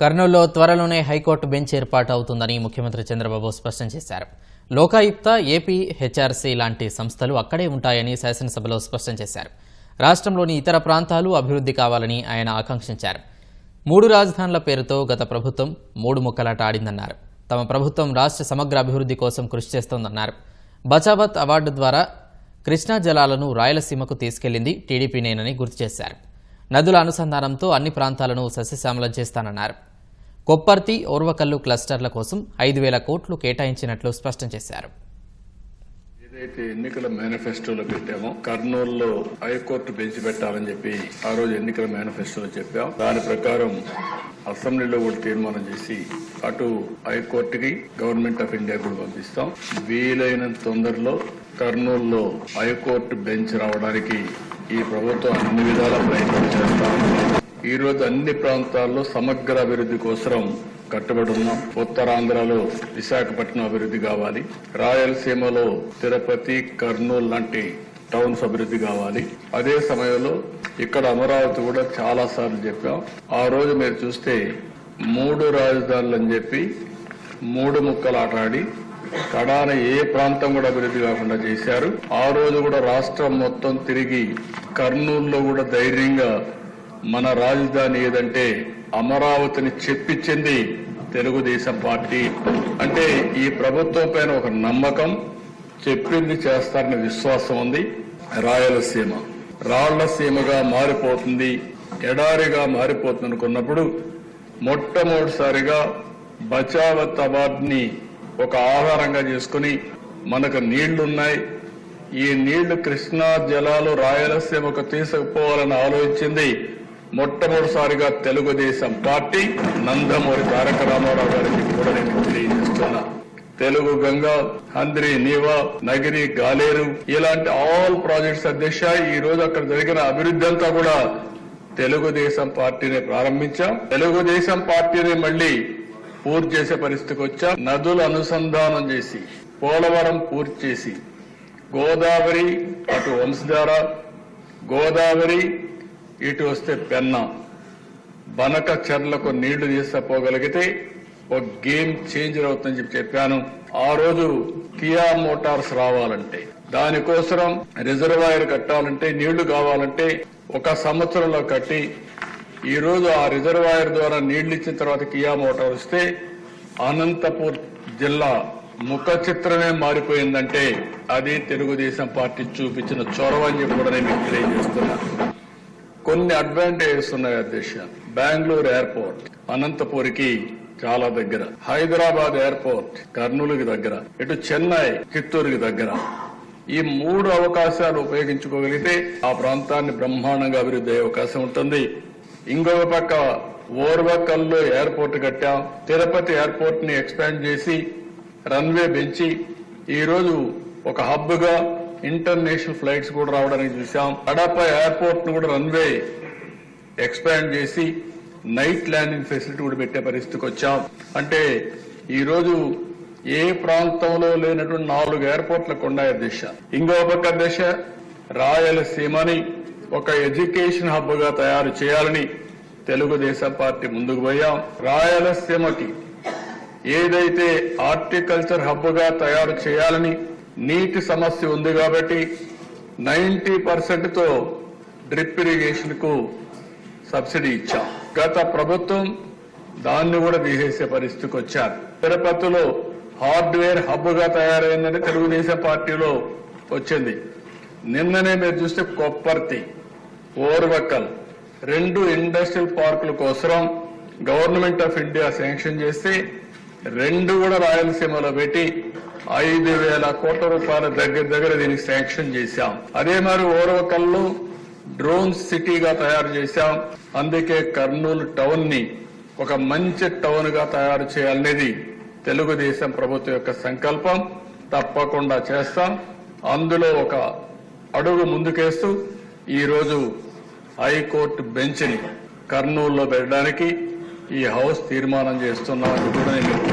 కర్నూలులో త్వరలోనే high court bench ఏర్పాటు అవుతుందని ముఖ్యమంత్రి చంద్రబాబు స్పష్టం చేశారు. లోకాయుక్త ఏపీ హెచ్ఆర్సీ లాంటి సంస్థలు అక్కడే ఉంటాయని శాసనసభలో స్పష్టం చేశారు. రాష్ట్రంలోని ఇతర ప్రాంతాలు అభివృద్ధి కావాలని ఆయన ఆకాంక్షించారు. మూడు రాజధానుల పేరుతో గత ప్రభుత్వం మూడు ముక్కలాట ఆడిందన్నారు. తమ ప్రభుత్వం రాష్ట్ర సమగ్ర అభివృద్ధి కోసం కృషి చేస్తోందన్నారు. బచావత్ అవార్డు ద్వారా కృష్ణా జలాలను రాయలసీమకు తీసుకెళ్ళింది టీడీపీనేనని గుర్తు చేశారు. నదుల అనుసంధానంతో అన్ని ప్రాంతాలను సస్యశ్యామలం చేస్తానన్నారు. కొప్పర్తి ఓర్వకల్లు క్లస్టర్ల కోసం ఐదు వేల కోట్లు కేటాయించినట్లు స్పష్టం చేశారు. ఏదైతే ఎన్నికల మేనిఫెస్టోలో పెట్టామో కర్నూలులో హైకోర్టు బెంచ్ పెట్టాలని చెప్పి ఆ రోజు ఎన్నికల మేనిఫెస్టోలో చెప్పాం. దాని ప్రకారం అసెంబ్లీలో కూడా తీర్మానం చేసి అటు హైకోర్టుకి గవర్నమెంట్ ఆఫ్ ఇండియా కూడా పంపిస్తాం. వీలైనంత తొందరలో కర్నూలులో హైకోర్టు బెంచ్ రావడానికి ఈ ప్రభుత్వం అన్ని విధాల ప్రయత్నం చేస్తాం. ఈరోజు అన్ని ప్రాంతాల్లో సమగ్ర అభివృద్ధి కోసం కట్టుబడి ఉన్నాం ఉత్తరాంధ్రలో విశాఖపట్నం అభివృద్ధి కావాలి. రాయలసీమలో తిరుపతి కర్నూలు లాంటి టౌన్స్ అభివృద్ధి కావాలి. అదే సమయంలో ఇక్కడ అమరావతి కూడా చాలా సార్లు చెప్పాం. ఆ రోజు మీరు చూస్తే మూడు రాజధానులు అని చెప్పి మూడు ముక్కలు ఆటాడి కడాన ఏ ప్రాంతం కూడా అభివృద్ధి కాకుండా చేశారు. ఆ రోజు కూడా రాష్ట్రం మొత్తం తిరిగి కర్నూలులో కూడా ధైర్యంగా మన రాజధాని ఏదంటే అమరావతిని చెప్పించింది తెలుగుదేశం పార్టీ. అంటే ఈ ప్రభుత్వం పైన ఒక నమ్మకం చెప్పింది చేస్తారని విశ్వాసం ఉంది రాయలసీమ. రాళ్ళసీమగా మారిపోతుంది ఎడారిగా మారిపోతుంది అనుకున్నప్పుడు మొట్టమొదటిసారిగా బచావత్ అవార్డుని ఒక ఆధారంగా చేసుకుని మనకు నీళ్ళున్నాయి. ఈ నీళ్ళు కృష్ణా జలాలు రాయలసీమకు తీసుకుపోవాలని ఆలోచించింది మొట్టమొదటిసారిగా తెలుగుదేశం పార్టీ నందమూరి తారక రామారావు గారికి కూడా నేను తెలియజేస్తున్నా. తెలుగు గంగా హంద్రి నీవా నగిరి గాలేరు ఇలాంటి ఆల్ ప్రాజెక్ట్స్ అధ్యక్ష ఈ రోజు అక్కడ జరిగిన అభివృద్ధి అంతా కూడా తెలుగుదేశం పార్టీని ప్రారంభించాం. తెలుగుదేశం పార్టీని మళ్ళీ పూర్తి చేసే పరిస్థితికి వచ్చాం. నదుల అనుసంధానం చేసి పోలవరం పూర్తి చేసి గోదావరి అటు వంశధార గోదావరి ఇటు వస్తే పెన్న. బనక చెర్లకు నీళ్ళు తీసుకపోగలిగితే ఒక గేమ్ చేంజర్ అవుతుందని చెప్పి చెప్పాను. ఆ రోజు కియా మోటార్స్ రావాలంటే దానికోసం రిజర్వాయర్ కట్టాలంటే నీళ్ళు కావాలంటే ఒక సంవత్సరంలో కట్టి ఈ రోజు ఆ రిజర్వాయర్ ద్వారా నీళ్ళు ఇచ్చిన తర్వాత కియా మోటార్ వస్తే అనంతపూర్ జిల్లా ముఖ చిత్రమే మారిపోయిందంటే అది తెలుగుదేశం పార్టీ చూపించిన చొరవ అని చెప్పి కూడా నేను మీకు తెలియజేస్తున్నా. కొన్ని అడ్వాంటేజెస్ ఉన్నాయి అధ్యక్ష బెంగళూరు ఎయిర్పోర్ట్ అనంతపూర్కి చాలా దగ్గర. హైదరాబాద్ ఎయిర్పోర్ట్ కర్నూలుకి దగ్గర. ఇటు చెన్నై చిత్తూరుకి దగ్గర. ఈ మూడు అవకాశాలు ఉపయోగించుకోగలిగితే ఆ ప్రాంతాన్ని బ్రహ్మాండంగా అభివృద్ధి అయ్యే అవకాశం ఉంటుంది. ఇంకొక పక్క ఓర్వకల్లో ఎయిర్పోర్ట్ కట్టాం. తిరుపతి ఎయిర్పోర్ట్ని ఎక్స్పాండ్ చేసి రన్వే పెంచి ఈ రోజు ఒక హబ్గా ఇంటర్నేషనల్ ఫ్లైట్స్ కూడా రావడానికి చూసాం కడప ఎయిర్పోర్ట్ను కూడా రన్వే ఎక్స్పాండ్ చేసి నైట్ ల్యాండింగ్ ఫెసిలిటీ కూడా పెట్టే పరిస్థితికి వచ్చాం. అంటే ఈ రోజు ఏ ప్రాంతంలో లేనటువంటి నాలుగు ఎయిర్పోర్ట్ల కొండాయి దిశ. ఇంకో పక్క దిశ రాయలసీమని ఒక ఎడ్యుకేషన్ హబ్గా తయారు చేయాలని తెలుగుదేశం పార్టీ ముందుకు పోయాం. రాయలసీమకి ఏదైతే హార్టికల్చర్ హబ్గా తయారు చేయాలని నీటి సమస్య ఉంది కాబట్టి నైంటీ పర్సెంట్తో డ్రిప్ ఇరిగేషన్కు సబ్సిడీ ఇచ్చాం. గత ప్రభుత్వం దాన్ని కూడా తీసేసే పరిస్థితికి వచ్చారు. తిరుపతిలో హార్డ్వేర్ హబ్గా తయారైందని తెలుగుదేశం పార్టీలో వచ్చింది. నిన్ననే మీరు చూస్తే కొప్పర్తి ఓర్వకల్ రెండు ఇండస్ట్రియల్ పార్కుల కోసం గవర్నమెంట్ ఆఫ్ ఇండియా శాంక్షన్ చేస్తే రెండు కూడా రాయలసీమలో పెట్టి ఐదు వేల కోట్ల రూపాయల దగ్గర దగ్గర దీనికి శాంక్షన్ చేశాం. అదే మరి ఓరవకల్లు డ్రోన్ సిటీగా తయారు చేశాం. అందుకే కర్నూలు టౌన్ని ఒక మంచి టౌన్గా తయారు చేయాలనేది తెలుగుదేశం ప్రభుత్వం యొక్క సంకల్పం. తప్పకుండా చేస్తాం. అందులో ఒక అడుగు ముందుకేస్తూ ఈ రోజు హైకోర్టు బెంచ్ని కర్నూలులో పెట్టడానికి ఈ హౌస్ తీర్మానం చేస్తున్నామని కూడా నేను